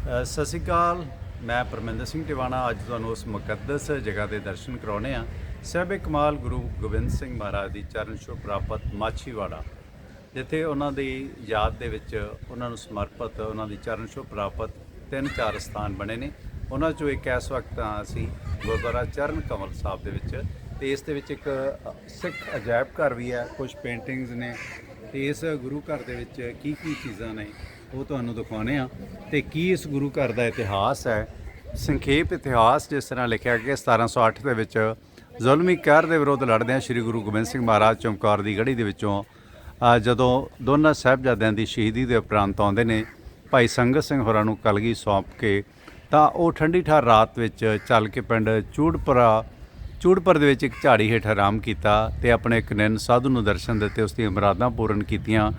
ਸਤਿ ਸ਼੍ਰੀ ਅਕਾਲ। ਮੈਂ ਪਰਮਿੰਦਰ ਸਿੰਘ ਟਿਵਾਣਾ। ਅੱਜ ਤੁਹਾਨੂੰ ਉਸ ਮੁਕੱਦਸ ਜਗ੍ਹਾ ਦੇ ਦਰਸ਼ਨ ਕਰਾਉਣੇ ਆ। ਸਹਿਬੇ ਕਮਾਲ ਗੁਰੂ ਗੋਬਿੰਦ ਸਿੰਘ ਮਹਾਰਾਜ ਦੀ ਚਰਨ ਛੋਹ ਪ੍ਰਾਪਤ ਮਾਛੀਵਾੜਾ, ਜਿੱਥੇ ਉਹਨਾਂ ਦੀ ਯਾਦ ਦੇ ਵਿੱਚ ਉਹਨਾਂ ਨੂੰ ਸਮਰਪਿਤ ਉਹਨਾਂ ਦੀ ਚਰਨ ਛੋਹ ਪ੍ਰਾਪਤ ਤਿੰਨ ਚਾਰ ਸਥਾਨ ਬਣੇ ਨੇ। ਉਹਨਾਂ ਚੋਂ ਇੱਕ ਇਸ ਵਕਤ ਆ ਅਸੀਂ ਗੁਰਦੁਆਰਾ ਚਰਨ ਕਮਲ ਸਾਹਿਬ ਦੇ ਵਿੱਚ ਤੇ ਇਸ ਦੇ ਵਿੱਚ ਇੱਕ ਸਿੱਖ ਅਜਾਇਬ ਘਰ ਵੀ ਹੈ। ਕੁਝ ਪੇਂਟਿੰਗਸ ਨੇ ਤੇ ਇਸ ਗੁਰੂ ਘਰ ਦੇ ਵਿੱਚ ਕੀ ਕੀ ਚੀਜ਼ਾਂ ਨੇ, ਉਹ ਤੁਹਾਨੂੰ ਦਿਖਾਉਣੇ ਆ। ਤੇ ਕੀ ਇਸ ਗੁਰੂ ਘਰ ਦਾ ਇਤਿਹਾਸ ਹੈ? ਸੰਖੇਪ ਇਤਿਹਾਸ ਜਿਸ ਤਰ੍ਹਾਂ ਲਿਖਿਆ ਗਿਆ 1708 ਦੇ ਵਿੱਚ ਜ਼ੁਲਮੀ ਕਹਿਰ ਦੇ ਵਿਰੁੱਧ ਲੜਦਿਆਂ ਸ੍ਰੀ ਗੁਰੂ ਗੋਬਿੰਦ ਸਿੰਘ ਮਹਾਰਾਜ ਚਮਕੌਰ ਦੀ ਗੜੀ ਦੇ ਵਿੱਚੋਂ ਜਦੋਂ ਦੋਨਾਂ ਸਾਹਿਬਜ਼ਾਦਿਆਂ ਦੀ ਸ਼ਹੀਦੀ ਦੇ ਉਪਰੰਤ ਆਉਂਦੇ ਨੇ, ਭਾਈ ਸੰਗਤ ਸਿੰਘ ਹੋਰਾਂ ਨੂੰ ਕਲਗੀ ਸੌਂਪ ਕੇ, ਤਾਂ ਉਹ ਠੰਡੀ ਠਾਰ ਰਾਤ ਵਿੱਚ ਚੱਲ ਕੇ ਪਿੰਡ ਚੂੜਪੁਰਾ ਚੂੜਪੁਰ ਦੇ ਵਿੱਚ ਇੱਕ ਝਾੜੀ ਹੇਠ ਆਰਾਮ ਕੀਤਾ ਤੇ ਆਪਣੇ ਇੱਕ ਨਿੰਨ ਸਾਧੂ ਨੂੰ ਦਰਸ਼ਨ ਦਿੱਤੇ ਉਸ ਦੀਆਂ ਮੁਰਾਦਾਂ ਪੂਰਨ ਕੀਤੀਆਂ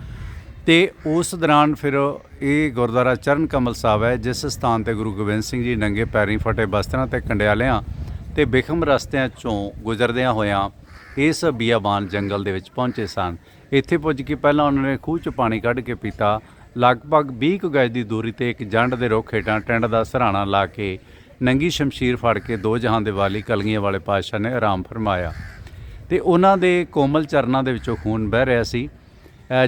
ਤੇ ਉਸ ਦੌਰਾਨ ਫਿਰ ਇਹ ਗੁਰਦੁਆਰਾ ਚਰਨ ਕਮਲ ਸਾਹਿਬ ਹੈ, ਜਿਸ ਸਥਾਨ ਤੇ ਗੁਰੂ ਗੋਬਿੰਦ ਸਿੰਘ ਜੀ ਨੰਗੇ ਪੈਰੀਂ ਫਟੇ ਬਸਤਰਾਂ ਤੇ ਕੰਡਿਆਲਿਆਂ ਤੇ ਬਿਖਮ ਰਸਤਿਆਂ ਚੋਂ ਗੁਜ਼ਰਦਿਆਂ ਹੋਇਆਂ ਇਸ ਬੀਆਬਾਨ ਜੰਗਲ ਦੇ ਵਿੱਚ ਪਹੁੰਚੇ ਸਨ। ਇੱਥੇ ਪੁੱਜ ਕੇ ਪਹਿਲਾਂ ਉਹਨਾਂ ਨੇ ਖੂਹ 'ਚ ਪਾਣੀ ਕੱਢ ਕੇ ਪੀਤਾ। ਲਗਭਗ 20 ਕੁ ਗਜ ਦੀ ਦੂਰੀ ਤੇ ਇੱਕ ਜੰਡ ਦੇ ਰੁੱਖ ਹੇਠਾਂ ਟੈਂਟ ਦਾ ਸਰਾਣਾ ਲਾ ਕੇ ਨੰਗੀ ਸ਼ਮਸ਼ੀਰ ਫੜ ਕੇ ਦੋ ਜਹਾਂ ਦੇ ਵਾਲੀ ਕਲਗੀਆਂ ਵਾਲੇ ਪਾਤਸ਼ਾਹ ਨੇ ਆਰਾਮ ਫਰਮਾਇਆ। ਤੇ ਉਹਨਾਂ ਦੇ ਕੋਮਲ ਚਰਨਾਂ ਦੇ ਵਿੱਚੋਂ ਖੂਨ ਵਹਿ ਰਿਹਾ ਸੀ।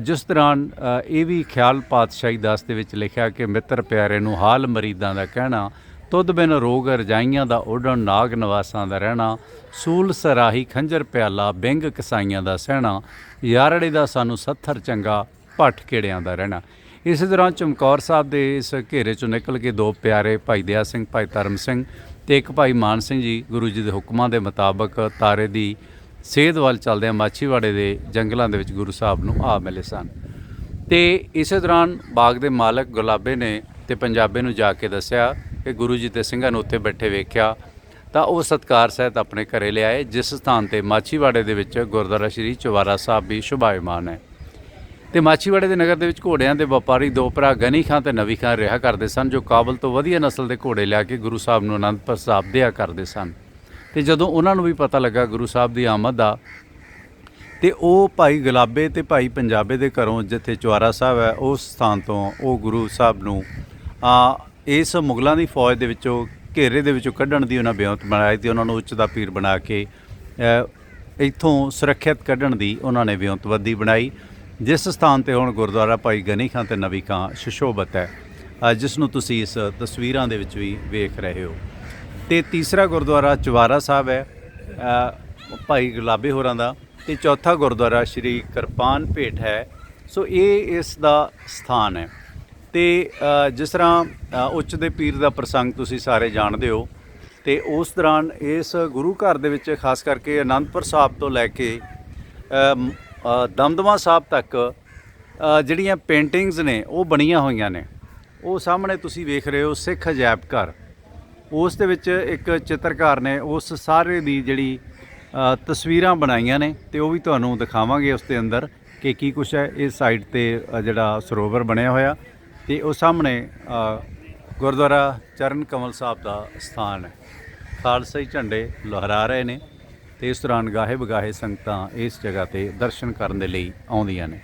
ਜਿਸ ਦੌਰਾਨ ਇਹ ਵੀ ਖਿਆਲ ਪਾਤਸ਼ਾਹੀ ਦਾਸ ਦੇ ਵਿੱਚ ਲਿਖਿਆ ਕਿ ਮਿੱਤਰ ਪਿਆਰੇ ਨੂੰ ਹਾਲ ਮਰੀਦਾਂ ਦਾ ਕਹਿਣਾ, ਤੁਧ ਬਿਨ ਰੋਗ ਰਜਾਈਆਂ ਦਾ ਓਡਣ ਨਾਗ ਨਿਵਾਸਾਂ ਦਾ ਰਹਿਣਾ, ਸੂਲ ਸਰਾਹੀ ਖੰਜਰ ਪਿਆਲਾ, ਬਿੰਗ ਕਸਾਈਆਂ ਦਾ ਸਹਿਣਾ, ਯਾਰੜੇ ਦਾ ਸਾਨੂੰ ਸੱਥਰ ਚੰਗਾ ਭੱਠ ਕਿੜਿਆਂ ਦਾ ਰਹਿਣਾ। ਇਸੇ ਦੌਰਾਨ ਚਮਕੌਰ ਸਾਹਿਬ ਦੇ ਇਸ ਘੇਰੇ ਚੋਂ ਨਿਕਲ ਕੇ ਦੋ ਪਿਆਰੇ ਭਾਈ ਦਇਆ ਸਿੰਘ, ਭਾਈ ਧਰਮ ਸਿੰਘ ਤੇ ਇੱਕ ਭਾਈ ਮਾਨ ਸਿੰਘ ਜੀ, ਗੁਰੂ ਜੀ ਦੇ ਹੁਕਮਾਂ ਦੇ ਮੁਤਾਬਕ ਤਾਰੇ ਦੀ ਸੇਧ ਵੱਲ ਚੱਲਦਿਆਂ ਮਾਛੀਵਾੜੇ ਦੇ ਜੰਗਲਾਂ ਦੇ ਵਿੱਚ ਗੁਰੂ ਸਾਹਿਬ ਨੂੰ ਆ ਮਿਲੇ ਸਨ। ਤੇ ਇਸੇ ਦੌਰਾਨ ਬਾਗ ਦੇ ਮਾਲਕ ਗੁਲਾਬੇ ਨੇ ਤੇ ਪੰਜਾਬੇ ਨੂੰ ਜਾ ਕੇ ਦੱਸਿਆ ਕਿ ਗੁਰੂ ਜੀ ਤੇ ਸਿੰਘਾਂ ਨੂੰ ਉੱਥੇ ਬੈਠੇ ਵੇਖਿਆ ਤਾਂ ਉਹ ਸਤਕਾਰ ਸਹਿਤ ਆਪਣੇ ਘਰੇ ਲਿਆਏ, ਜਿਸ ਸਥਾਨ ਤੇ ਮਾਛੀਵਾੜੇ ਦੇ ਵਿੱਚ ਗੁਰਦੁਆਰਾ ਸ਼੍ਰੀ ਚੁਵਾਰਾ ਸਾਹਿਬ ਵੀ ਸ਼ੁਭਾਇਮਾਨ ਹੈ। ਤੇ ਮਾਛੀਵਾੜੇ ਦੇ ਨਗਰ ਦੇ ਵਿੱਚ ਘੋੜਿਆਂ ਦੇ ਵਪਾਰੀ ਦੋ ਭਰਾ ਗਨੀ ਖਾਂ ਤੇ ਨਵੀ ਖਾਂ ਰਿਹਾ ਕਰਦੇ ਸਨ, ਜੋ ਕਾਬਲ ਤੋਂ ਵਧੀਆ ਨਸਲ ਦੇ ਘੋੜੇ ਲਿਆ ਕੇ ਗੁਰੂ ਸਾਹਿਬ ਨੂੰ ਅਨੰਦਪੁਰ ਸਾਹਿਬ ਦਿਆ ਕਰਦੇ ਸਨ। ਤੇ ਜਦੋਂ ਉਹਨਾਂ ਨੂੰ ਵੀ ਪਤਾ ਲੱਗਾ ਗੁਰੂ ਸਾਹਿਬ ਦੀ ਆਮਦ ਦਾ, ਤੇ ਉਹ ਭਾਈ ਗੁਲਾਬੇ ਤੇ ਭਾਈ ਪੰਜਾਬੇ ਦੇ ਘਰੋਂ ਜਿੱਥੇ ਚੁਆਰਾ ਸਾਹਿਬ ਹੈ, ਉਸ ਸਥਾਨ ਤੋਂ ਉਹ ਗੁਰੂ ਸਾਹਿਬ ਨੂੰ, ਆ, ਇਸ ਮੁਗਲਾਂ ਦੀ ਫੌਜ ਦੇ ਵਿੱਚੋਂ ਘੇਰੇ ਦੇ ਵਿੱਚੋਂ ਕੱਢਣ ਦੀ ਉਹਨਾਂ ਬਿਆਨਤ ਬਣਾਈ ਤੇ ਉਹਨਾਂ ਨੂੰ ਉੱਚ ਦਾ ਪੀਰ ਬਣਾ ਕੇ ਇੱਥੋਂ ਸੁਰੱਖਿਅਤ ਕੱਢਣ ਦੀ ਉਹਨਾਂ ਨੇ ਬਿਆਨਤਬੰਦੀ ਬਣਾਈ। ਜਿਸ ਸਥਾਨ ਤੇ ਹੁਣ ਗੁਰਦੁਆਰਾ ਭਾਈ ਗਨੀ ਖਾਂ ਤੇ ਨਵੀ ਖਾਂ ਸੁਸ਼ੋਭਤ ਹੈ ਜਿਸ ਨੂੰ ਤੁਸੀਂ ਇਸ ਤਸਵੀਰਾਂ ਦੇ ਵਿੱਚ ਵੀ ਵੇਖ ਰਹੇ ਹੋ। ਤੇ ਤੀਸਰਾ ਗੁਰਦੁਆਰਾ ਚਵਾਰਾ ਸਾਹਿਬ ਹੈ ਭਾਈ ਗੁਲਾਬੇ ਹੋਰਾਂ ਦਾ, ਤੇ ਚੌਥਾ ਗੁਰਦੁਆਰਾ ਸ਼੍ਰੀ ਕਿਰਪਾਨ ਭੇਟ ਹੈ, ਸੋ ਇਹ ਇਸ ਦਾ ਸਥਾਨ ਹੈ। ਤੇ ਜਿਸ ਤਰ੍ਹਾਂ ਉੱਚ ਦੇ ਪੀਰ ਦਾ ਪ੍ਰਸੰਗ ਤੁਸੀਂ ਸਾਰੇ ਜਾਣਦੇ ਹੋ, ਤੇ ਉਸ ਦੌਰਾਨ ਇਸ ਗੁਰੂ ਘਰ ਦੇ ਵਿੱਚ ਖਾਸ ਕਰਕੇ ਅਨੰਦਪੁਰ ਸਾਹਿਬ ਤੋਂ ਲੈ ਕੇ ਦਮਦਮਾ ਸਾਹਿਬ ਤੱਕ ਜਿਹੜੀਆਂ ਪੇਂਟਿੰਗਸ ਨੇ, ਉਹ ਬਣੀਆਂ ਹੋਈਆਂ ਨੇ। ਉਹ ਸਾਹਮਣੇ ਤੁਸੀਂ ਵੇਖ ਰਹੇ ਹੋ ਸਿੱਖ ਅਜਾਇਬ ਘਰ। ਉਸ ਦੇ ਵਿੱਚ ਇੱਕ ਚਿੱਤਰਕਾਰ ਨੇ ਉਸ ਸਾਰੇ ਦੀ ਜਿਹੜੀ ਤਸਵੀਰਾਂ ਬਣਾਈਆਂ ਨੇ ਤੇ ਉਹ ਵੀ ਤੁਹਾਨੂੰ ਦਿਖਾਵਾਂਗੇ ਉਸ ਦੇ ਅੰਦਰ ਕਿ ਕੀ ਕੁਛ ਹੈ। ਇਸ ਸਾਈਡ ਤੇ ਜਿਹੜਾ ਸਰੋਵਰ ਬਣਿਆ ਹੋਇਆ ਤੇ ਉਹ ਸਾਹਮਣੇ ਗੁਰਦੁਆਰਾ ਚਰਨ ਕਮਲ ਸਾਹਿਬ ਦਾ ਸਥਾਨ ਹੈ। ਖਾਲਸਾਈ ਝੰਡੇ ਲਹਿਰਾ ਰਹੇ ਨੇ। ਤੇ ਇਸ ਦੌਰਾਨ ਗਾਹੇ ਬਗਾਹੇ ਸੰਗਤਾਂ ਇਸ ਜਗ੍ਹਾ ਤੇ ਦਰਸ਼ਨ ਕਰਨ ਦੇ ਲਈ ਆਉਂਦੀਆਂ ਨੇ।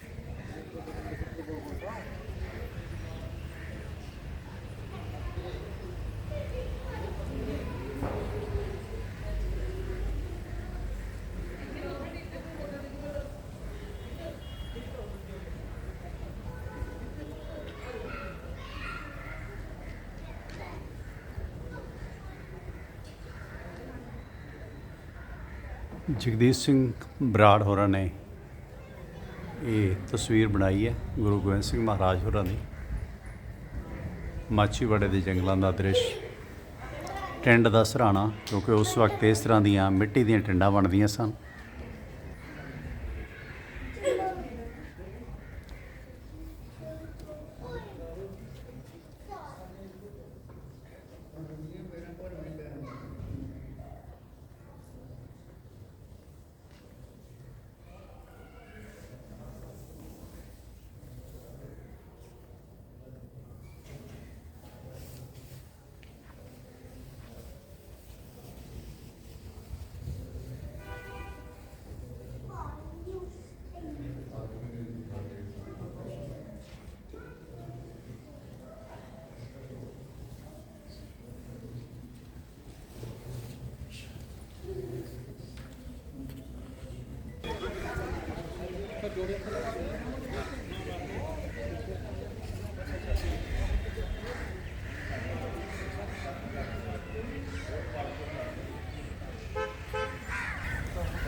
ਜਗਦੀਸ਼ ਸਿੰਘ ਬਰਾੜ ਹੋਰਾਂ ਨੇ ਇਹ ਤਸਵੀਰ ਬਣਾਈ ਹੈ, ਗੁਰੂ ਗੋਬਿੰਦ ਸਿੰਘ ਮਹਾਰਾਜ ਹੋਰਾਂ ਦੀ। ਮਾਛੀਵਾੜੇ ਦੇ ਜੰਗਲਾਂ ਦਾ ਦ੍ਰਿਸ਼, ਟਿੰਡ ਦਾ ਸਰਾਣਾ, ਕਿਉਂਕਿ ਉਸ ਵਕਤ ਇਸ ਤਰ੍ਹਾਂ ਦੀਆਂ ਮਿੱਟੀ ਦੀਆਂ ਟਿੰਡਾਂ ਬਣਦੀਆਂ ਸਨ।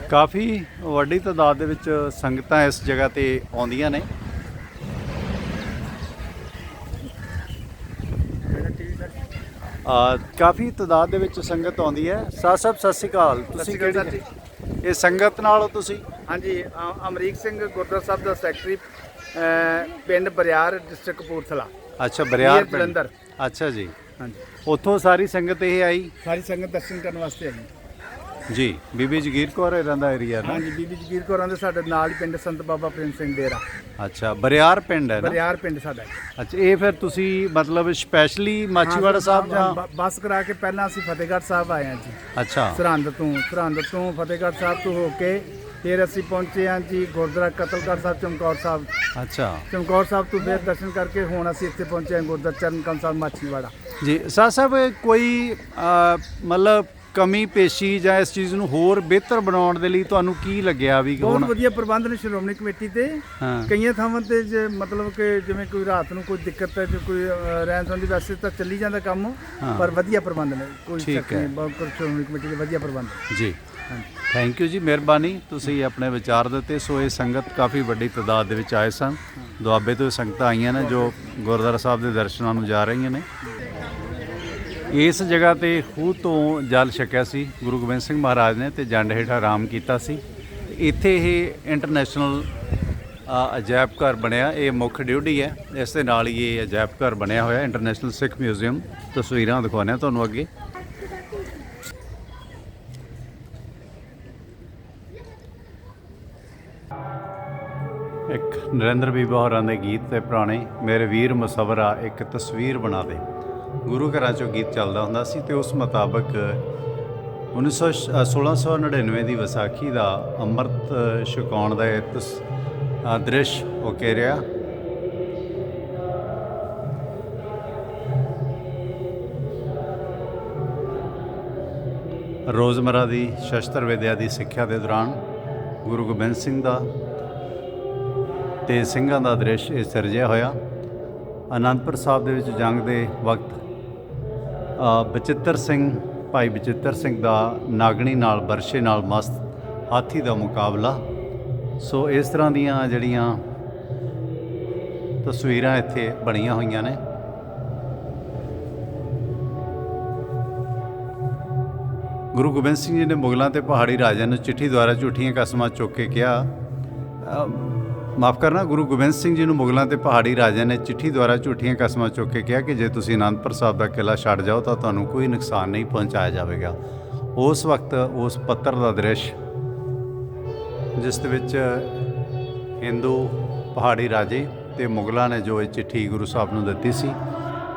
ਕਾਫੀ ਵੱਡੀ ਤਾਦਾਦ ਦੇ ਵਿੱਚ ਸੰਗਤਾਂ ਇਸ ਜਗ੍ਹਾ ਤੇ ਆਉਂਦੀਆਂ ਨੇ। ਆ ਕਾਫੀ ਤਾਦਾਦ ਦੇ ਵਿੱਚ ਸੰਗਤ ਆਉਂਦੀ ਹੈ। ਸਾਹ ਸਾਹਿਬ ਸਤਿ ਸ਼੍ਰੀ ਅਕਾਲ। ਤੁਸੀਂ ਕਿਹੜੀ ਇਹ ਸੰਗਤ ਨਾਲ ਹੋ ਤੁਸੀਂ? ਹਾਂਜੀ ਅਮਰੀਕ ਸਿੰਘ ਗੁਰਦੁਆਰਾ ਸਾਹਿਬ ਦਾ ਸੈਕਟਰੀ ਪਿੰਡ ਬਰਿਆਰ ਡਿਸਟ੍ਰਿਕਟ ਕਪੂਰਥਲਾ। ਅੱਛਾ ਬਰਿਆਰ ਪਿੰਡ। ਜਲੰਧਰ। ਅੱਛਾ ਜੀ। ਹਾਂਜੀ। ਉੱਥੋਂ ਸਾਰੀ ਸੰਗਤ ਇਹ ਆਈ? ਸਾਰੀ ਸੰਗਤ ਦਰਸ਼ਨ ਕਰਨ ਵਾਸਤੇ ਆਈ। ਜੀ ਬੀਬੀ ਜਗੀਰ ਕੌਰ ਇਹਨਾਂ ਦਾ ਏਰੀਆ ਨਾ? ਹਾਂਜੀ ਬੀਬੀ ਜਗੀਰ ਕੌਰਾਂ ਦੇ ਸਾਡੇ ਨਾਲ ਪਿੰਡ ਸੰਤ ਬਾਬਾ ਪ੍ਰੇਮ ਸਿੰਘ ਡੇਰਾ। ਅੱਛਾ ਬਰਿਆਰ ਪਿੰਡ ਹੈ ਨਾ? ਬਰਿਆਰ ਪਿੰਡ ਸਾਡਾ। ਅੱਛਾ ਇਹ ਫਿਰ ਤੁਸੀਂ ਮਤਲਬ ਸਪੈਸ਼ਲੀ ਮਾਚੀਵਾੜਾ ਸਾਹਿਬ ਜਾਂ ਬੱਸ ਕਰਾ ਕੇ ਪਹਿਲਾਂ ਅਸੀਂ ਫਤਿਹਗੜ੍ਹ ਸਾਹਿਬ ਆਏ ਹਾਂ ਜੀ। ਅੱਛਾ। ਸਰਹੰਦ ਤੋਂ ਸਰਹੰਦ ਤੋਂ ਫਤਿਹਗੜ੍ਹ ਸਾਹਿਬ ਤੋਂ ਹੋ ਕੇ ਫਿਰ ਅਸੀਂ ਪਹੁੰਚੇ ਹਾਂ ਜੀ ਗੁਰਦੁਆਰਾ ਕਤਲਗੜ੍ਹ ਸਾਹਿਬ ਚਮਕੌਰ ਸਾਹਿਬ। ਅੱਛਾ। ਚਮਕੌਰ ਸਾਹਿਬ ਤੋਂ ਫਿਰ ਦਰਸ਼ਨ ਕਰਕੇ ਹੁਣ ਅਸੀਂ ਇੱਥੇ ਪਹੁੰਚੇ ਹਾਂ ਗੁਰਦੁਆਰਾ ਚਰਨਕੰਲ ਸਾਹਿਬ ਮਾਛੀਵਾੜਾ। ਜੀ ਸਾਹ ਸਾਹਿਬ ਕੋਈ ਮਤਲਬ ਕਮੀ ਪੇਸ਼ੀ ਜਾਂ ਇਸ ਚੀਜ਼ ਨੂੰ ਹੋਰ ਬਿਹਤਰ ਬਣਾਉਣ ਦੇ ਲਈ ਤੁਹਾਨੂੰ ਕੀ ਲੱਗਿਆ ਵੀ ਬਹੁਤ ਵਧੀਆ ਪ੍ਰਬੰਧ ਨੇ ਸ਼੍ਰੋਮਣੀ ਕਮੇਟੀ ਤੇ। ਕਈਆਂ ਥਾਵਾਂ ਤੇ ਜੇ ਮਤਲਬ ਕਿ ਜਿਵੇਂ ਕੋਈ ਰਾਤ ਨੂੰ ਕੋਈ ਦਿੱਕਤ ਹੈ ਜੇ ਕੋਈ ਰਹਿਣ ਸਹਿਣ ਦੀ ਵੈਸੇ ਤਾਂ ਚੱਲੀ ਜਾਂਦਾ ਕੰਮ। ਪਰ ਵਧੀਆ ਪ੍ਰਬੰਧ ਨੇ। ਕੋਈ ਹੈ। ਨਹੀਂ ਬਹੁਤ ਸ਼੍ਰੋਮਣੀ ਕਮੇਟੀ ਦੇ ਵਧੀਆ ਪ੍ਰਬੰਧ। ਜੀ। ਥੈਂਕ ਯੂ ਜੀ, ਮਿਹਰਬਾਨੀ। ਤੁਸੀਂ ਆਪਣੇ ਵਿਚਾਰ ਦਿੱਤੇ, ਸੋ ਇਹ ਸੰਗਤ ਕਾਫੀ ਵੱਡੀ ਤਾਦਾਦ ਦੇ ਵਿੱਚ ਆਏ ਸਨ। ਦੁਆਬੇ ਤੋਂ ਸੰਗਤਾਂ ਆਈਆਂ ਨੇ ਜੋ ਗੁਰਦੁਆਰਾ ਸਾਹਿਬ ਦੇ ਦਰਸ਼ਨਾਂ ਨੂੰ ਜਾ ਰਹੀਆਂ ਨੇ। ਇਸ ਜਗ੍ਹਾ ਤੇ ਖੂਹ ਤੋਂ ਜਲ ਛਕਿਆ ਸੀ, ਗੁਰੂ ਗੋਬਿੰਦ ਸਿੰਘ ਮਹਾਰਾਜ ਨੇ ਤੇ ਜੰਡ ਹੇਠ ਆਰਾਮ ਕੀਤਾ ਸੀ। ਇੱਥੇ ਇਹ ਇੰਟਰਨੈਸ਼ਨਲ ਅਜਾਇਬ ਘਰ ਬਣਿਆ, ਇਹ ਮੁੱਖ ਡਿਊਟੀ ਹੈ। ਇਸ ਦੇ ਨਾਲ ਹੀ ਇਹ ਅਜਾਇਬ ਘਰ ਬਣਿਆ ਹੋਇਆ ਇੰਟਰਨੈਸ਼ਨਲ ਸਿੱਖ ਮਿਊਜ਼ੀਅਮ ਤਸਵੀਰਾਂ ਦਿਖਾਉਂਦੇ ਹਾਂ ਤੁਹਾਨੂੰ ਅੱਗੇ। ਨਰਿੰਦਰ ਬੀਬਾ ਹੋਰਾਂ ਦੇ ਗੀਤ ਤੇ ਪੁਰਾਣੇ ਮੇਰੇ ਵੀਰ ਮੁਸਵਰਾ ਇੱਕ ਤਸਵੀਰ ਬਣਾ ਦੇ। ਗੁਰੂ ਘਰਾਂ ਚੋਂ ਗੀਤ ਚੱਲਦਾ ਹੁੰਦਾ ਸੀ ਤੇ ਉਸ ਮੁਤਾਬਕ 1900 ਅ, 1699 ਦੀ ਵਿਸਾਖੀ ਦਾ ਅੰਮ੍ਰਿਤ ਛਕਾਉਣ ਦਾ ਇਹ ਤਸ- ਅ, ਦ੍ਰਿਸ਼ ਉਕੇਰਿਆ ਰੋਜ਼ਮਰਾ ਦੀ ਸ਼ਸਤਰ ਵਿਦਿਆ ਦੀ ਸਿੱਖਿਆ ਦੇ ਦੌਰਾਨ ਗੁਰੂ ਗੋਬਿੰਦ ਸਿੰਘ ਦਾ ਤੇ ਸਿੰਘਾਂ ਦਾ ਦ੍ਰਿਸ਼ ਇਹ ਸਿਰਜਿਆ ਹੋਇਆ। ਅਨੰਦਪੁਰ ਸਾਹਿਬ ਦੇ ਵਿੱਚ ਜੰਗ ਦੇ ਵਕਤ ਬਚਿੱਤਰ ਸਿੰਘ, ਭਾਈ ਬਚਿੱਤਰ ਸਿੰਘ ਦਾ ਨਾਗਣੀ ਨਾਲ ਬਰਸ਼ੇ ਨਾਲ ਮਸਤ ਹਾਥੀ ਦਾ ਮੁਕਾਬਲਾ। ਸੋ ਇਸ ਤਰ੍ਹਾਂ ਦੀਆਂ ਜਿਹੜੀਆਂ ਤਸਵੀਰਾਂ ਇੱਥੇ ਬਣੀਆਂ ਹੋਈਆਂ ਨੇ। ਗੁਰੂ ਗੋਬਿੰਦ ਸਿੰਘ ਜੀ ਨੇ ਮੁਗਲਾਂ ਤੇ ਪਹਾੜੀ ਰਾਜਿਆਂ ਨੂੰ ਚਿੱਠੀ ਦੁਆਰਾ ਝੂਠੀਆਂ ਕਸਮਾਂ ਚੁੱਕ ਕੇ ਕਿਹਾ ਮਾਫ ਕਰਨਾ, ਗੁਰੂ ਗੋਬਿੰਦ ਸਿੰਘ ਜੀ ਨੂੰ ਮੁਗਲਾਂ ਤੇ ਪਹਾੜੀ ਰਾਜਿਆਂ ਨੇ ਚਿੱਠੀ ਦੁਆਰਾ ਝੂਠੀਆਂ ਕਸਮਾਂ ਚੁੱਕ ਕੇ ਕਿਹਾ ਕਿ ਜੇ ਤੁਸੀਂ ਅਨੰਦਪੁਰ ਸਾਹਿਬ ਦਾ ਕਿਲਾ ਛੱਡ ਜਾਓ ਤਾਂ ਤੁਹਾਨੂੰ ਕੋਈ ਨੁਕਸਾਨ ਨਹੀਂ ਪਹੁੰਚਾਇਆ ਜਾਵੇਗਾ। ਉਸ ਵਕਤ ਉਸ ਪੱਤਰ ਦਾ ਦ੍ਰਿਸ਼, ਜਿਸ ਦੇ ਵਿੱਚ ਹਿੰਦੂ ਪਹਾੜੀ ਰਾਜੇ ਤੇ ਮੁਗਲਾਂ ਨੇ ਜੋ ਇਹ ਚਿੱਠੀ ਗੁਰੂ ਸਾਹਿਬ ਨੂੰ ਦਿੱਤੀ ਸੀ,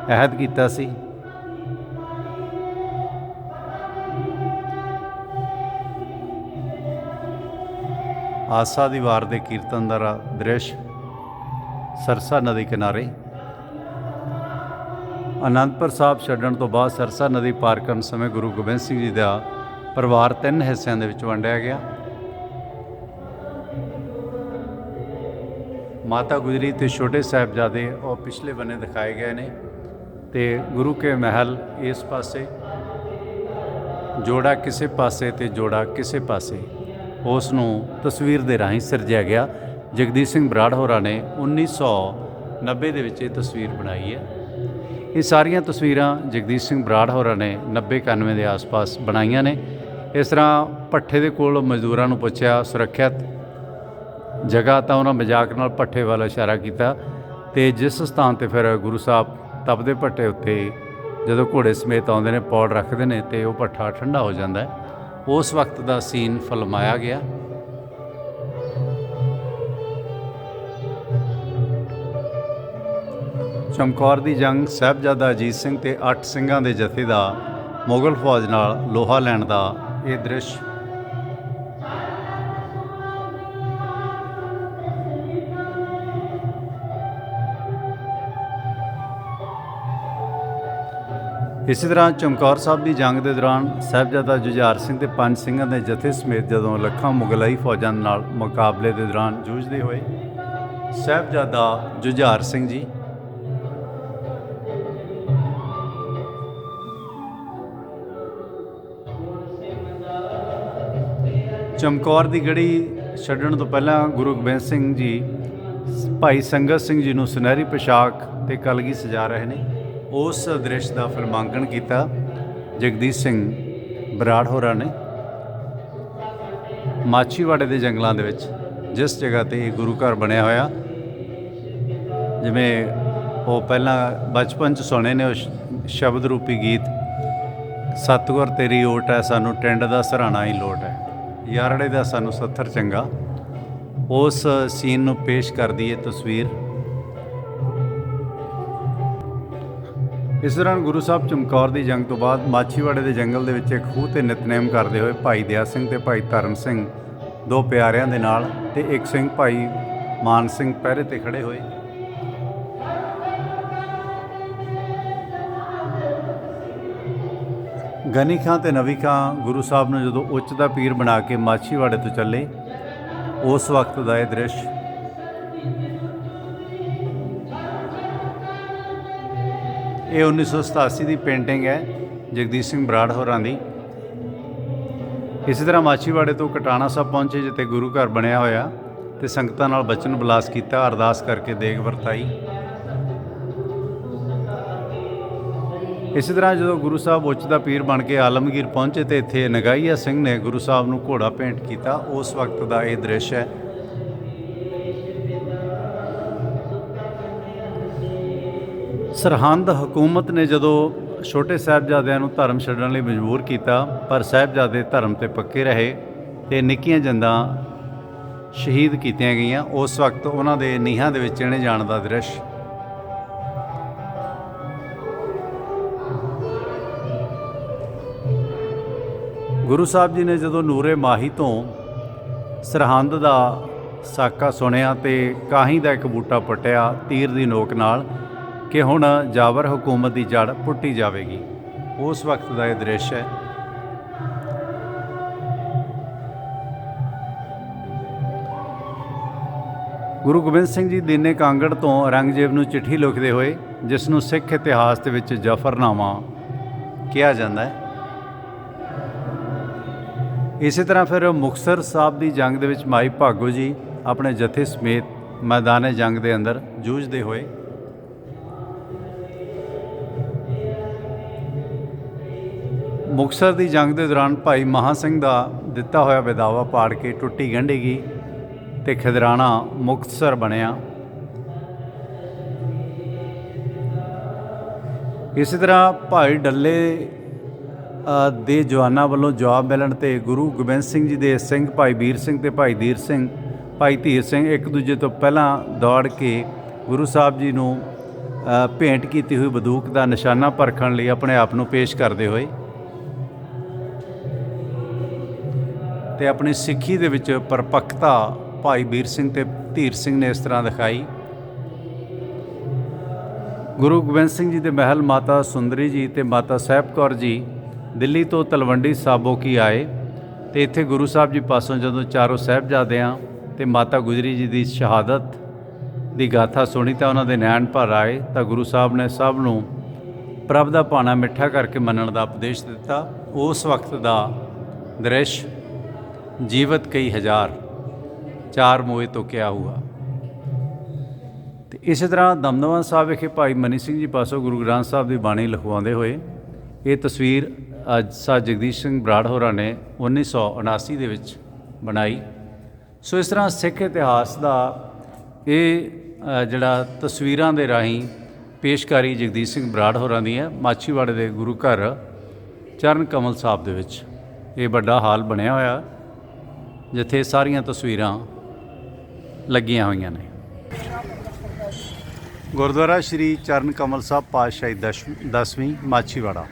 ਅਹਿਦ ਕੀਤਾ ਸੀ। ਆਸਾ ਦੀ ਵਾਰ ਦੇ ਕੀਰਤਨ ਦਾ ਰਾ- ਦ੍ਰਿਸ਼ ਸਰਸਾ ਨਦੀ ਕਿਨਾਰੇ। ਅਨੰਦਪੁਰ ਸਾਹਿਬ ਛੱਡਣ ਤੋਂ ਬਾਅਦ ਸਰਸਾ ਨਦੀ ਪਾਰ ਕਰਨ ਸਮੇਂ ਗੁਰੂ ਗੋਬਿੰਦ ਸਿੰਘ ਜੀ ਦਾ ਪਰਿਵਾਰ ਤਿੰਨ ਹਿੱਸਿਆਂ ਦੇ ਵਿੱਚ ਵੰਡਿਆ ਗਿਆ। ਮਾਤਾ ਗੁਜਰੀ ਤੇ ਛੋਟੇ ਸਾਹਿਬਜ਼ਾਦੇ ਉਹ ਪਿਛਲੇ ਬੰਨੇ ਦਿਖਾਏ ਗਏ ਨੇ ਤੇ ਗੁਰੂ ਕੇ ਮਹਿਲ ਇਸ ਪਾਸੇ, ਜੋੜਾ ਕਿਸੇ ਪਾਸੇ ਤੇ ਜੋੜਾ ਕਿਸੇ ਪਾਸੇ। ਉਸ ਨੂੰ ਤਸਵੀਰ ਦੇ ਰਾਹੀਂ ਸਿਰਜਿਆ ਗਿਆ। ਜਗਦੀਸ਼ ਸਿੰਘ ਬਰਾੜ ਹੋਰਾਂ ਨੇ 1990 ਦੇ ਵਿੱਚ ਇਹ ਤਸਵੀਰ ਬਣਾਈ ਹੈ। ਇਹ ਸਾਰੀਆਂ ਤਸਵੀਰਾਂ ਜਗਦੀਸ਼ ਸਿੰਘ ਬਰਾੜ ਹੋਰਾਂ ਨੇ 90 91 ਦੇ ਆਸ-ਪਾਸ ਬਣਾਈਆਂ ਨੇ। ਇਸ ਤਰ੍ਹਾਂ ਪੱਠੇ ਦੇ ਕੋਲ ਮਜ਼ਦੂਰਾਂ ਨੂੰ ਪੁੱਛਿਆ, ਸੁਰੱਖਿਅਤ ਜਗ੍ਹਾ ਤਾਂ ਉਹਨਾਂ ਮਜ਼ਾਕ ਨਾਲ ਪੱਠੇ ਵੱਲ ਇਸ਼ਾਰਾ ਕੀਤਾ ਤੇ ਜਿਸ ਸਥਾਨ ਤੇ ਫਿਰ ਗੁਰੂ ਸਾਹਿਬ ਤਪਦੇ ਪੱਠੇ ਉੱਤੇ ਜਦੋਂ ਘੋੜੇ ਸਮੇਤ ਆਉਂਦੇ ਨੇ, ਪੌੜ ਰੱਖਦੇ ਨੇ ਤੇ ਉਹ ਪੱਠਾ ਠੰਡਾ ਹੋ ਜਾਂਦਾ ਹੈ। ਉਸ ਵਕਤ ਦਾ ਸੀਨ ਫਿਲਮਾਇਆ ਗਿਆ। ਚਮਕੌਰ ਦੀ ਜੰਗ ਸਾਹਿਬਜ਼ਾਦਾ ਅਜੀਤ ਸਿੰਘ ਤੇ ਅੱਠ ਸਿੰਘਾਂ ਦੇ ਜਥੇ ਦਾ ਮੁਗਲ ਫੌਜ ਨਾਲ ਲੋਹਾ ਲੈਣ ਦਾ ਇਹ ਦ੍ਰਿਸ਼ ਇਸੇ ਤਰ੍ਹਾਂ ਚਮਕੌਰ ਸਾਹਿਬ ਦੀ ਜੰਗ ਦੇ ਦੌਰਾਨ ਸਾਹਿਬਜ਼ਾਦਾ ਜੁਝਾਰ ਸਿੰਘ ਤੇ ਪੰਜ ਸਿੰਘਾਂ ਦੇ ਜਥੇ ਸਮੇਤ ਜਦੋਂ ਲੱਖਾਂ ਮੁਗਲਾਈ ਫੌਜਾਂ ਨਾਲ ਮੁਕਾਬਲੇ ਦੇ ਦੌਰਾਨ ਜੂਝਦੇ ਹੋਏ, ਸਾਹਿਬਜ਼ਾਦਾ ਜੁਝਾਰ ਸਿੰਘ ਜੀ ਚਮਕੌਰ ਦੀ ਗੜੀ ਛੱਡਣ ਤੋਂ ਪਹਿਲਾਂ ਗੁਰੂ ਗੋਬਿੰਦ ਸਿੰਘ ਜੀ, ਭਾਈ ਸੰਗਤ ਸਿੰਘ ਜੀ ਨੂੰ ਸੁਨਹਿਰੀ ਪੋਸ਼ਾਕ ਤੇ ਕਲਗੀ ਸਜਾ ਰਹੇ ਨੇ। ਉਸ ਦ੍ਰਿਸ਼ ਦਾ ਫਿਲਮਾਂਕਣ ਕੀਤਾ। ਜਗਦੀਸ਼ ਸਿੰਘ ਬਰਾੜ ਹੋਰਾਂ ਨੇ ਮਾਛੀਵਾੜੇ ਦੇ ਜੰਗਲਾਂ ਦੇ ਵਿੱਚ, ਜਿਸ ਜਗ੍ਹਾ ਤੇ ਇਹ ਗੁਰੂ ਘਰ ਬਣਿਆ ਹੋਇਆ। ਜਿਵੇਂ ਉਹ ਪਹਿਲਾਂ ਬਚਪਨ ਚ ਸੁਣੇ ਨੇ, ਉਹ ਸ਼ਬਦ ਰੂਪੀ ਗੀਤ, ਸਤਿਗੁਰ ਤੇਰੀ ਓਟ ਹੈ, ਸਾਨੂੰ ਟਿੰਡ ਦਾ ਸਰਾਣਾ ਹੀ ਲੋਟ ਹੈ। ਯਾਰੜੇ ਦਾ ਸਾਨੂੰ ਸੱਥਰ ਚੰਗਾ। ਉਸ ਸੀਨ ਨੂੰ ਪੇਸ਼ ਕਰਦੀ ਹੈ ਤਸਵੀਰ। ਇਸ ਦੌਰਾਨ ਗੁਰੂ ਸਾਹਿਬ ਚਮਕੌਰ ਦੀ ਜੰਗ ਤੋਂ ਬਾਅਦ ਮਾਛੀਵਾੜੇ ਦੇ ਜੰਗਲ ਦੇ ਵਿੱਚ ਇੱਕ ਖੂਹ ਤੇ ਨਿਤਨੇਮ ਕਰਦੇ ਹੋਏ ਭਾਈ ਦਇਆ ਸਿੰਘ ਤੇ ਭਾਈ ਧਰਮ ਸਿੰਘ, ਦੋ ਪਿਆਰਿਆਂ ਦੇ ਨਾਲ ਤੇ ਇੱਕ ਸਿੰਘ ਭਾਈ ਮਾਨ ਸਿੰਘ ਪਹਿਰੇ ਤੇ ਖੜੇ ਹੋਏ। ਗਨੀ ਖਾਂ ਤੇ ਨਵੀ ਖਾਂ ਗੁਰੂ ਸਾਹਿਬ ਨੂੰ ਜਦੋਂ ਉੱਚ ਦਾ ਪੀਰ ਬਣਾ ਕੇ ਮਾਛੀਵਾੜੇ ਤੋਂ ਚੱਲੇ, ਉਸ ਵਕਤ ਦਾ ਇਹ ਦ੍ਰਿਸ਼ ਇਹ 1987 ਦੀ ਪੇਂਟਿੰਗ ਹੈ ਜਗਦੀਸ਼ ਸਿੰਘ ਬਰਾੜ ਹੋਰਾਂ ਦੀ। ਇਸੇ ਤਰ੍ਹਾਂ ਮਾਛੀਵਾੜੇ ਤੋਂ ਕਟਾਣਾ ਸਾਹਿਬ ਪਹੁੰਚੇ ਜਿੱਥੇ ਗੁਰੂ ਘਰ ਬਣਿਆ ਹੋਇਆ ਤੇ ਸੰਗਤਾਂ ਨਾਲ ਬਚਨ ਬਲਾਸ ਕੀਤਾ, ਅਰਦਾਸ ਕਰਕੇ ਦੇਗ ਵਰਤਾਈ। ਇਸੇ ਤਰ੍ਹਾਂ ਜਦੋਂ ਗੁਰੂ ਸਾਹਿਬ ਉੱਚ ਦਾ ਪੀਰ ਬਣ ਕੇ ਆਲਮਗੀਰ ਪਹੁੰਚੇ ਤੇ ਇੱਥੇ ਨਗਾਈਆ ਸਿੰਘ ਨੇ ਗੁਰੂ ਸਾਹਿਬ ਨੂੰ ਘੋੜਾ ਭੇਂਟ ਕੀਤਾ, ਉਸ ਵਕਤ ਦਾ ਇਹ ਦ੍ਰਿਸ਼ ਹੈ ਸਰਹੰਦ ਹਕੂਮਤ ਨੇ ਜਦੋਂ ਛੋਟੇ ਸਾਹਿਬਜ਼ਾਦਿਆਂ ਨੂੰ ਧਰਮ ਛੱਡਣ ਲਈ ਮਜਬੂਰ ਕੀਤਾ, ਪਰ ਸਾਹਿਬਜ਼ਾਦੇ ਧਰਮ ਤੇ ਪੱਕੇ ਰਹੇ ਤੇ ਨਿੱਕੀਆਂ ਜੰਦਾਂ ਸ਼ਹੀਦ ਕੀਤੀਆਂ ਗਈਆਂ, ਉਸ ਵਕਤ ਉਹਨਾਂ ਦੇ ਨੀਹਾਂ ਦੇ ਵਿੱਚ ਚਿਣੇ ਜਾਣ ਦਾ ਦ੍ਰਿਸ਼। ਗੁਰੂ ਸਾਹਿਬ ਜੀ ਨੇ ਜਦੋਂ ਨੂਰੇ ਮਾਹੀ ਤੋਂ ਸਰਹੰਦ ਦਾ ਸਾਕਾ ਸੁਣਿਆ ਤੇ ਕਾਹੀ ਦਾ ਇੱਕ ਬੂਟਾ ਪਟਿਆ ਤੀਰ ਦੀ ਨੋਕ ਨਾਲ ਕਿ ਹੁਣ ਜਾਬਰ ਹਕੂਮਤ ਦੀ ਜੜ ਪੁੱਟੀ ਜਾਵੇਗੀ। ਉਸ ਵਕਤ ਦਾ ਇਹ ਦ੍ਰਿਸ਼ ਹੈ। ਗੁਰੂ ਗੋਬਿੰਦ ਸਿੰਘ ਜੀ ਦੀਨੇ ਕਾਂਗੜ ਤੋਂ ਔਰੰਗਜ਼ੇਬ ਨੂੰ ਚਿੱਠੀ ਲਿਖਦੇ ਹੋਏ, ਜਿਸ ਨੂੰ ਸਿੱਖ ਇਤਿਹਾਸ ਦੇ ਵਿੱਚ ਜਫਰਨਾਮਾ ਕਿਹਾ ਜਾਂਦਾ ਹੈ। ਇਸੇ ਤਰ੍ਹਾਂ ਫਿਰ ਮੁਕਤਸਰ ਸਾਹਿਬ ਦੀ ਜੰਗ ਦੇ ਵਿੱਚ ਮਾਈ ਭਾਗੋ ਜੀ ਆਪਣੇ ਜਥੇ ਸਮੇਤ ਮੈਦਾਨੇ ਜੰਗ ਦੇ ਅੰਦਰ ਜੂਝਦੇ ਹੋਏ ਮੁਕਤਸਰ ਦੀ ਜੰਗ ਦੇ ਦੌਰਾਨ ਭਾਈ ਮਹਾ ਸਿੰਘ ਦਾ ਦਿੱਤਾ ਹੋਇਆ ਵਿਦਾਵਾ ਪਾੜ ਕੇ ਟੁੱਟੀ ਗੰਢੇਗੀ ਤੇ ਖਿਦਰਾਣਾ ਮੁਕਤਸਰ ਬਣਿਆ। ਇਸੇ ਤਰ੍ਹਾਂ ਭਾਈ ਡੱਲੇ ਦੇ ਜਵਾਨਾਂ ਵੱਲੋਂ ਜਵਾਬ ਮਿਲਣ ਤੇ ਗੁਰੂ ਗੋਬਿੰਦ ਸਿੰਘ ਜੀ ਦੇ ਸਿੰਘ, ਭਾਈ ਵੀਰ ਸਿੰਘ ਤੇ ਭਾਈ ਧੀਰ ਸਿੰਘ, ਭਾਈ ਧੀਰ ਸਿੰਘ ਇੱਕ ਦੂਜੇ ਤੋਂ ਪਹਿਲਾਂ ਦੌੜ ਕੇ ਗੁਰੂ ਸਾਹਿਬ ਜੀ ਨੂੰ ਭੇਂਟ ਕੀਤੀ ਹੋਈ ਬੰਦੂਕ ਦਾ ਨਿਸ਼ਾਨਾ ਪਰਖਣ ਲਈ ਆਪਣੇ ਆਪ ਨੂੰ ਪੇਸ਼ ਕਰਦੇ ਹੋਏ ਤੇ ਆਪਣੀ ਸਿੱਖੀ ਦੇ ਵਿੱਚ ਪਰਪੱਕਤਾ ਭਾਈ ਵੀਰ ਸਿੰਘ ਤੇ ਧੀਰ ਸਿੰਘ ਨੇ ਇਸ ਤਰ੍ਹਾਂ ਦਿਖਾਈ। ਗੁਰੂ ਗੋਬਿੰਦ ਸਿੰਘ ਜੀ ਦੇ ਮਹਿਲ ਮਾਤਾ ਸੁੰਦਰੀ ਜੀ ਤੇ ਮਾਤਾ ਸਾਹਿਬ ਕੌਰ ਜੀ ਦਿੱਲੀ ਤੋਂ ਤਲਵੰਡੀ ਸਾਬੋ ਕੀ ਆਏ ਤੇ ਇੱਥੇ ਗੁਰੂ ਸਾਹਿਬ ਜੀ ਪਾਸੋਂ ਜਦੋਂ ਚਾਰੋਂ ਸਾਹਿਬਜ਼ਾਦਿਆਂ ਤੇ ਮਾਤਾ ਗੁਜਰੀ ਜੀ ਦੀ ਸ਼ਹਾਦਤ ਦੀ ਗਾਥਾ ਸੁਣੀ ਤਾਂ ਉਹਨਾਂ ਦੇ ਨੈਣ ਭਰ ਆਏ ਤਾਂ ਗੁਰੂ ਸਾਹਿਬ ਨੇ ਸਭ ਨੂੰ ਪ੍ਰਭ ਦਾ ਭਾਣਾ ਮਿੱਠਾ ਕਰਕੇ ਮੰਨਣ ਦਾ ਉਪਦੇਸ਼ ਦਿੱਤਾ। ਉਸ ਵਕਤ ਦਾ ਦ੍ਰਿਸ਼ ਜੀਵਤ ਕਈ ਹਜ਼ਾਰ, ਚਾਰ ਮੋਏ ਤੋਂ ਕਿਆ ਹੁਆ। ਤੇ ਇਸੇ ਤਰ੍ਹਾਂ ਦਮਦਮਾ ਸਾਹਿਬ ਵਿਖੇ ਭਾਈ ਮਨੀ ਸਿੰਘ ਜੀ ਪਾਸੋਂ ਗੁਰੂ ਗ੍ਰੰਥ ਸਾਹਿਬ ਦੀ ਬਾਣੀ ਲਿਖਵਾਉਂਦੇ ਹੋਏ, ਇਹ ਤਸਵੀਰ ਅੱਜ ਸਾ ਜਗਦੀਸ਼ ਸਿੰਘ ਬਰਾੜ ਹੋਰਾਂ ਨੇ 1979 ਦੇ ਵਿੱਚ ਬਣਾਈ। ਸੋ ਇਸ ਤਰ੍ਹਾਂ ਸਿੱਖ ਇਤਿਹਾਸ ਦਾ ਇਹ ਜਿਹੜਾ ਤਸਵੀਰਾਂ ਦੇ ਰਾਹੀਂ ਪੇਸ਼ਕਾਰੀ ਜਗਦੀਸ਼ ਸਿੰਘ ਬਰਾੜ ਹੋਰਾਂ ਦੀ ਹੈ, ਮਾਛੀਵਾੜੇ ਦੇ ਗੁਰੂ ਘਰ ਚਰਨ ਕਮਲ ਸਾਹਿਬ ਦੇ ਵਿੱਚ ਇਹ ਵੱਡਾ ਹਾਲ ਬਣਿਆ ਹੋਇਆ। ਜਿੱਥੇ ਸਾਰੀਆਂ ਤਸਵੀਰਾਂ ਲੱਗੀਆਂ ਹੋਈਆਂ ਨੇ। ਗੁਰਦੁਆਰਾ ਸ਼੍ਰੀ ਚਰਨ ਕਮਲ ਸਾਹਿਬ ਪਾਤਸ਼ਾਹੀ 10ਵੀਂ ਮਾਛੀਵਾੜਾ।